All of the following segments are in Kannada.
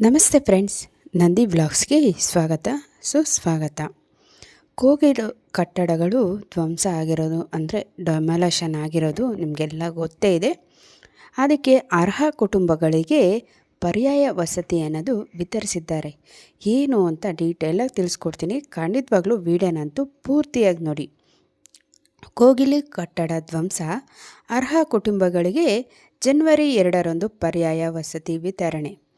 ನಮಸ್ತೆ ಫ್ರೆಂಡ್ಸ್, ನಂದಿ ಬ್ಲಾಗ್ಸ್ಗೆ ಸ್ವಾಗತ. ಸುಸ್ವಾಗತ. ಕೋಗಿಲು ಕಟ್ಟಡಗಳು ಧ್ವಂಸ ಆಗಿರೋದು ಅಂದರೆ ಡೊಮ್ಯಾಲೇಷನ್ ಆಗಿರೋದು ನಿಮಗೆಲ್ಲ ಗೊತ್ತೇ ಇದೆ. ಅದಕ್ಕೆ ಅರ್ಹ ಕುಟುಂಬಗಳಿಗೆ ಪರ್ಯಾಯ ವಸತಿ ಅನ್ನೋದು ವಿತರಿಸಿದ್ದಾರೆ. ಏನು ಅಂತ ಡೀಟೇಲಾಗಿ ತಿಳಿಸ್ಕೊಡ್ತೀನಿ. ಖಂಡಿತವಾಗ್ಲೂ ವಿಡಿಯೋನಂತೂ ಪೂರ್ತಿಯಾಗಿ ನೋಡಿ. ಕೋಗಿಲಿ ಕಟ್ಟಡ ಧ್ವಂಸ ಅರ್ಹ ಕುಟುಂಬಗಳಿಗೆ ಜನವರಿ ಎರಡರಂದು ಪರ್ಯಾಯ ವಸತಿ ವಿತರಣೆ.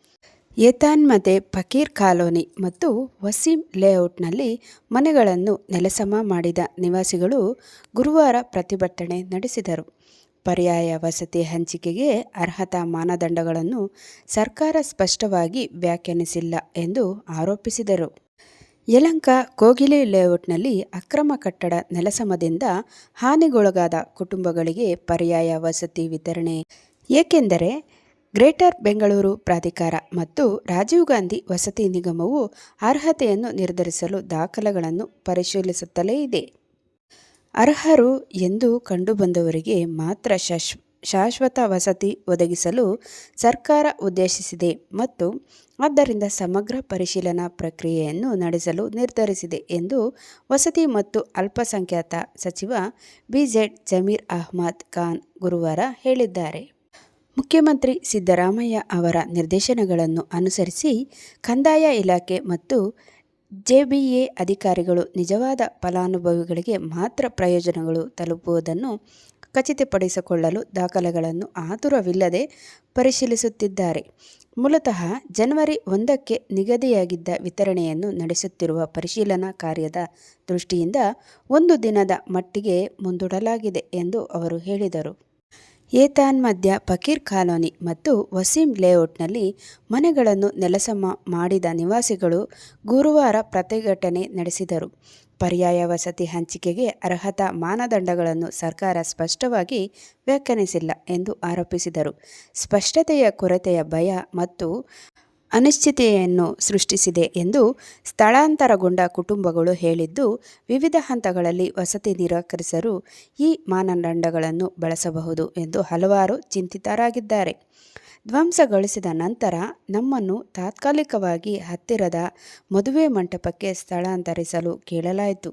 ಏತಾನ್ಮದೆ ಫಕೀರ್ ಕಾಲೋನಿ ಮತ್ತು ವಸೀಂ ಲೇಔಟ್ನಲ್ಲಿ ಮನೆಗಳನ್ನು ನೆಲಸಮ ಮಾಡಿದ ನಿವಾಸಿಗಳು ಗುರುವಾರ ಪ್ರತಿಭಟನೆ ನಡೆಸಿದರು. ಪರ್ಯಾಯ ವಸತಿ ಹಂಚಿಕೆಗೆ ಅರ್ಹತಾ ಮಾನದಂಡಗಳನ್ನು ಸರ್ಕಾರ ಸ್ಪಷ್ಟವಾಗಿ ವ್ಯಾಖ್ಯಾನಿಸಿಲ್ಲ ಎಂದು ಆರೋಪಿಸಿದರು. ಯಲಂಕ ಕೋಗಿಲೆ ಲೇಔಟ್ನಲ್ಲಿ ಅಕ್ರಮ ಕಟ್ಟಡ ನೆಲಸಮದಿಂದ ಹಾನಿಗೊಳಗಾದ ಕುಟುಂಬಗಳಿಗೆ ಪರ್ಯಾಯ ವಸತಿ ವಿತರಣೆ, ಏಕೆಂದರೆ ಗ್ರೇಟರ್ ಬೆಂಗಳೂರು ಪ್ರಾಧಿಕಾರ ಮತ್ತು ರಾಜೀವ್ ಗಾಂಧಿ ವಸತಿ ನಿಗಮವು ಅರ್ಹತೆಯನ್ನು ನಿರ್ಧರಿಸಲು ದಾಖಲೆಗಳನ್ನು ಪರಿಶೀಲಿಸುತ್ತಲೇ ಇದೆ. ಅರ್ಹರು ಎಂದು ಕಂಡುಬಂದವರಿಗೆ ಮಾತ್ರ ಶಾಶ್, ಶಾಶ್ವತ ವಸತಿ ಒದಗಿಸಲು ಸರ್ಕಾರ ಉದ್ದೇಶಿಸಿದೆ ಮತ್ತು ಆದ್ದರಿಂದ ಸಮಗ್ರ ಪರಿಶೀಲನಾ ಪ್ರಕ್ರಿಯೆಯನ್ನು ನಡೆಸಲು ನಿರ್ಧರಿಸಿದೆ ಎಂದು ವಸತಿ ಮತ್ತು ಅಲ್ಪಸಂಖ್ಯಾತ ಸಚಿವ ಬಿಜೆಡ್ ಜಮೀರ್ ಅಹ್ಮದ್ ಖಾನ್ ಗುರುವಾರ ಹೇಳಿದ್ದಾರೆ. ಮುಖ್ಯಮಂತ್ರಿ ಸಿದ್ದರಾಮಯ್ಯ ಅವರ ನಿರ್ದೇಶನಗಳನ್ನು ಅನುಸರಿಸಿ ಕಂದಾಯ ಇಲಾಖೆ ಮತ್ತು ಜೆಬಿಎ ಅಧಿಕಾರಿಗಳು ನಿಜವಾದ ಫಲಾನುಭವಿಗಳಿಗೆ ಮಾತ್ರ ಪ್ರಯೋಜನಗಳು ತಲುಪುವುದನ್ನು ಖಚಿತಪಡಿಸಿಕೊಳ್ಳಲು ದಾಖಲೆಗಳನ್ನು ಆತುರವಿಲ್ಲದೆ ಪರಿಶೀಲಿಸುತ್ತಿದ್ದಾರೆ. ಮೂಲತಃ ಜನವರಿ ಒಂದಕ್ಕೆ ನಿಗದಿಯಾಗಿದ್ದ ವಿತರಣೆಯನ್ನು ನಡೆಸುತ್ತಿರುವ ಪರಿಶೀಲನಾ ಕಾರ್ಯದ ದೃಷ್ಟಿಯಿಂದ ಒಂದು ದಿನದ ಮಟ್ಟಿಗೆ ಮುಂದೂಡಲಾಗಿದೆ ಎಂದು ಅವರು ಹೇಳಿದರು. ಏತಾನ್ಮಧ್ಯ ಫಕೀರ್ ಕಾಲೋನಿ ಮತ್ತು ವಸೀಂ ಲೇಔಟ್ನಲ್ಲಿ ಮನೆಗಳನ್ನು ನೆಲಸಮ ಮಾಡಿದ ನಿವಾಸಿಗಳು ಗುರುವಾರ ಪ್ರತಿಭಟನೆ ನಡೆಸಿದರು. ಪರ್ಯಾಯ ವಸತಿ ಹಂಚಿಕೆಗೆ ಅರ್ಹತಾ ಮಾನದಂಡಗಳನ್ನು ಸರ್ಕಾರ ಸ್ಪಷ್ಟವಾಗಿ ವ್ಯಾಖ್ಯಾನಿಸಿಲ್ಲ ಎಂದು ಆರೋಪಿಸಿದರು. ಸ್ಪಷ್ಟತೆಯ ಕೊರತೆಯ ಭಯ ಮತ್ತು ಅನಿಶ್ಚಿತೆಯನ್ನು ಸೃಷ್ಟಿಸಿದೆ ಎಂದು ಸ್ಥಳಾಂತರಗೊಂಡ ಕುಟುಂಬಗಳು ಹೇಳಿದ್ದು, ವಿವಿಧ ಹಂತಗಳಲ್ಲಿ ವಸತಿ ನಿರಾಕರಿಸಲು ಈ ಮಾನದಂಡಗಳನ್ನು ಬಳಸಬಹುದು ಎಂದು ಹಲವಾರು ಚಿಂತಿತರಾಗಿದ್ದಾರೆ. ಧ್ವಂಸಗೊಳಿಸಿದ ನಂತರ ನಮ್ಮನ್ನು ತಾತ್ಕಾಲಿಕವಾಗಿ ಹತ್ತಿರದ ಮದುವೆ ಮಂಟಪಕ್ಕೆ ಸ್ಥಳಾಂತರಿಸಲು ಕೇಳಲಾಯಿತು.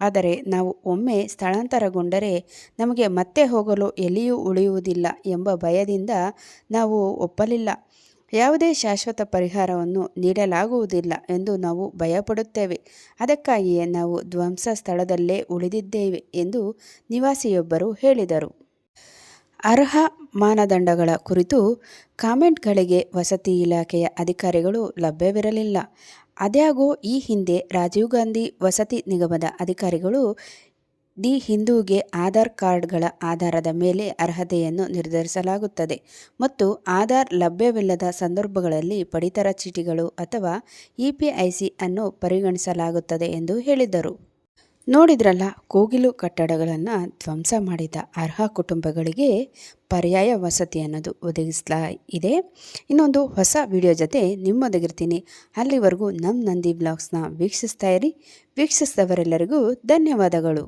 ಆದರೆ ನಾವು ಒಮ್ಮೆ ಸ್ಥಳಾಂತರಗೊಂಡರೆ ನಮಗೆ ಮತ್ತೆ ಹೋಗಲು ಎಲ್ಲಿಯೂ ಉಳಿಯುವುದಿಲ್ಲ ಎಂಬ ಭಯದಿಂದ ನಾವು ಒಪ್ಪಲಿಲ್ಲ. ಯಾವುದೇ ಶಾಶ್ವತ ಪರಿಹಾರವನ್ನು ನೀಡಲಾಗುವುದಿಲ್ಲ ಎಂದು ನಾವು ಭಯಪಡುತ್ತೇವೆ. ಅದಕ್ಕಾಗಿಯೇ ನಾವು ಧ್ವಂಸ ಸ್ಥಳದಲ್ಲೇ ಉಳಿದಿದ್ದೇವೆ ಎಂದು ನಿವಾಸಿಯೊಬ್ಬರು ಹೇಳಿದರು. ಅರ್ಹ ಮಾನದಂಡಗಳ ಕುರಿತು ಕಾಮೆಂಟ್ಗಳಿಗೆ ವಸತಿ ಇಲಾಖೆಯ ಅಧಿಕಾರಿಗಳು ಲಭ್ಯವಿರಲಿಲ್ಲ. ಆದಾಗ್ಯೂ ಈ ಹಿಂದೆ ರಾಜೀವ್ ಗಾಂಧಿ ವಸತಿ ನಿಗಮದ ಅಧಿಕಾರಿಗಳು ದಿ ಹಿಂದೂಗೆ ಆಧಾರ್ ಕಾರ್ಡ್ಗಳ ಆಧಾರದ ಮೇಲೆ ಅರ್ಹತೆಯನ್ನು ನಿರ್ಧರಿಸಲಾಗುತ್ತದೆ ಮತ್ತು ಆಧಾರ್ ಲಭ್ಯವಿಲ್ಲದ ಸಂದರ್ಭಗಳಲ್ಲಿ ಪಡಿತರ ಚೀಟಿಗಳು ಅಥವಾ ಇಪಿಐಸಿ ಅನ್ನು ಪರಿಗಣಿಸಲಾಗುತ್ತದೆ ಎಂದು ಹೇಳಿದರು. ನೋಡಿದ್ರಲ್ಲ, ಕೋಗಿಲು ಕಟ್ಟಡಗಳನ್ನು ಧ್ವಂಸ ಮಾಡಿದ ಅರ್ಹ ಕುಟುಂಬಗಳಿಗೆ ಪರ್ಯಾಯ ವಸತಿ ಅನ್ನೋದು ಒದಗಿಸ್ಲಾ ಇದೆ. ಇನ್ನೊಂದು ಹೊಸ ವಿಡಿಯೋ ಜೊತೆ ನಿಮ್ಮೊದಗಿರ್ತೀನಿ. ಅಲ್ಲಿವರೆಗೂ ನಮ್ಮ ನಂದಿ ಬ್ಲಾಗ್ಸ್ನ ವೀಕ್ಷಿಸ್ತಾ ಇರಿ. ವೀಕ್ಷಿಸಿದವರೆಲ್ಲರಿಗೂ ಧನ್ಯವಾದಗಳು.